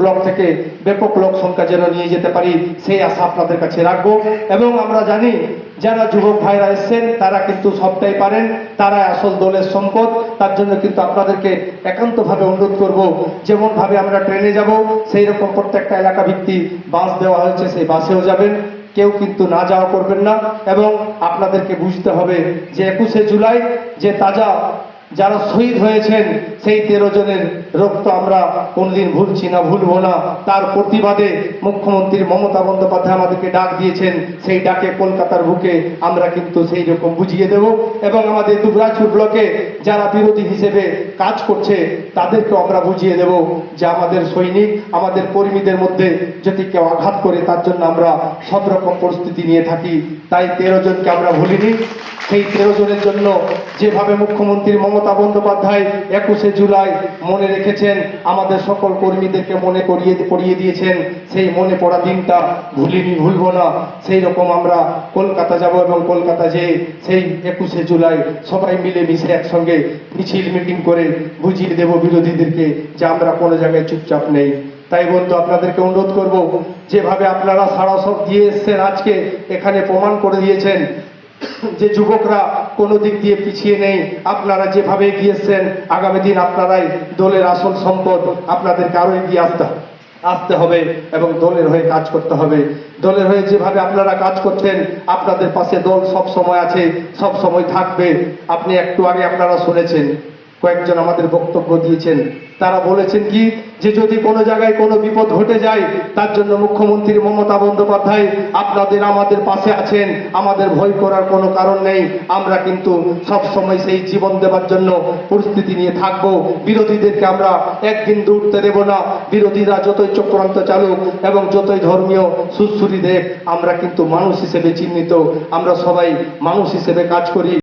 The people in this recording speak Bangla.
ব্লক থেকে ব্যাপক লোক সংখ্যা যেন নিয়ে যেতে পারি, সেই আশা আপনাদের কাছে রাখব। এবং আমরা জানি, যারা যুবক ভাইরা এসছেন, তারা কিন্তু সবটাই পারেন, তারা আসল দলের সম্পদ। তার জন্য কিন্তু আপনাদেরকে একান্তভাবে অনুরোধ করব যেমন ভাবে আমরা ট্রেনে যাব সেই রকম প্রত্যেকটা এলাকা ভিত্তি বাস দেওয়া হয়েছে, সেই বাসেও যাবেন। কেউ কিন্তু না যাওয়া করবেন না। এবং আপনাদেরকে বুঝতে হবে যে একুশে জুলাই যে তাজা যারা শহীদ হয়েছেন, সেই তেরো জনের রক্ত আমরা কোনদিন ভুলছি না, ভুলবো না। তার প্রতিবাদে মুখ্যমন্ত্রী মমতা বন্দ্যোপাধ্যায় আমাদেরকে ডাক দিয়েছেন, সেই ডাকে কলকাতার বুকে আমরা কিন্তু সেই রকম বুঝিয়ে দেব। এবং আমাদের দুবরাজপুর ব্লকে যারা বিরোধী হিসেবে কাজ করছে, তাদেরকেও আমরা বুঝিয়ে দেব যে আমাদের সৈনিক, আমাদের কর্মীদের মধ্যে যদি কেউ আঘাত করে, তার জন্য আমরা সব রকম পরিস্থিতি নিয়ে থাকি। তাই তেরো জনকে আমরা ভুলিনি। সেই তেরো জনের জন্য যেভাবে মুখ্যমন্ত্রী মমতা বন্দ্যোপাধ্যায় একুশে জুলাই মনে রেখেছেন, আমাদের সকল কর্মীদেরকে মনে করিয়ে করিয়ে দিয়েছেন, সেই মনে পড়া দিনটা ভুলিনি, ভুলবো না। সেই রকম আমরা কলকাতা যাব এবং কলকাতা যেয়ে সেই একুশে জুলাই সবাই মিলে মিশে একসঙ্গে মিছিল, মিটিং করে বুঝিয়ে দেব বিরোধীদেরকে যে আমরা কোনো জায়গায় চুপচাপ নেই। তাই বন্ধু, আপনাদেরকে অনুরোধ করব, যেভাবে আপনারা সারা সব দিয়ে এসছেন আজকে, এখানে প্রমাণ করে দিয়েছেন যে যুবকরা কোনো দিক দিয়ে পিছিয়ে নেই। আপনারা যেভাবে এগিয়েছেন, আগামী দিন আপনারাই দলের আসল সম্পদ আপনাদেরকে আরও এগিয়ে আসতে আসতে হবে এবং দলের হয়ে কাজ করতে হবে। দলের হয়ে যেভাবে আপনারা কাজ করছেন আপনাদের পাশে দল সব সময় আছে সব সময় থাকবে। আপনি একটু আগে আপনারা শুনেছেন কয়েকজন আমাদের বক্তব্য দিয়েছেন। তারা বলেছেন কি, যে যদি কোনো জায়গায় কোনো বিপদ ঘটে যায়, তার জন্য মুখ্যমন্ত্রী মমতা বন্দ্যোপাধ্যায় আপনাদের আমাদের পাশে আছেন। আমাদের ভয় করার কোনো কারণ নেই। আমরা কিন্তু সব সময় সেই জীবন দেওয়ার জন্য পরিস্থিতি নিয়ে থাকব। বিরোধীদেরকে আমরা একদিন দৌড়তে দেব না। বিরোধীরা যতই চক্রান্ত চালুক এবং যতই ধর্মীয় সুশ্রী দেখ, আমরা কিন্তু মানুষ হিসেবে চিহ্নিত। আমরা সবাই মানুষ হিসেবে কাজ করি।